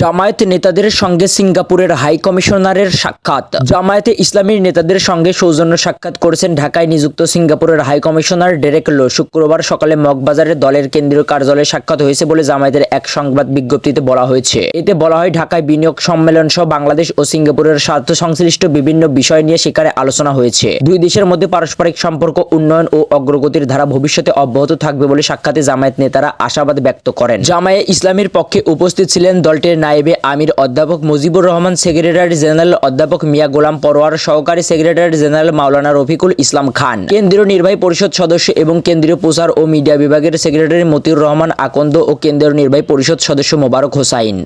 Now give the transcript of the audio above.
জামায়াত নেতাদের সঙ্গে সিঙ্গাপুরের হাই কমিশনারের সাক্ষাৎ। জামায়াতে ইসলামীর নেতাদের সঙ্গে সৌজন্য সাক্ষাৎ করেছেন ঢাকায় নিযুক্ত সিঙ্গাপুরের হাই কমিশনার ডেরেক লো। শুক্রবার সকালে মগবাজারে দলের কেন্দ্রীয় কার্যালয়ে সাক্ষাৎ হয়েছে বলে জামায়াতের এক সংবাদ বিজ্ঞপ্তিতে বলা হয়েছে। এতে বলা হয়, ঢাকায় বিনিয়োগ সম্মেলন সহ বাংলাদেশ ও সিঙ্গাপুরের স্বার্থ সংশ্লিষ্ট বিভিন্ন বিষয় নিয়ে সেখানে আলোচনা হয়েছে। দুই দেশের মধ্যে পারস্পরিক সম্পর্ক, উন্নয়ন ও অগ্রগতির ধারা ভবিষ্যতে অব্যাহত থাকবে বলে সাক্ষাতে জামায়াত নেতারা আশাবাদ ব্যক্ত করেন। জামায়ে ইসলামীর পক্ষে উপস্থিত ছিলেন দলটির নায়েবে আমির অধ্যাপক মুজিবুর রহমান, সেক্রেটারি জেনারেল অধ্যাপক মিয়া গোলাম পরোয়ার, সহকারী সেক্রেটারি জেনারেল মাওলানা রফিকুল ইসলাম খান। কেন্দ্রীয় নির্বাহী পরিষদ সদস্য এবং কেন্দ্রীয় প্রচার ও মিডিয়া বিভাগের সেক্রেটারি মতিউর রহমান আকন্দ ও কেন্দ্রীয় নির্বাহী পরিষদ সদস্য মোবারক হোসাইন।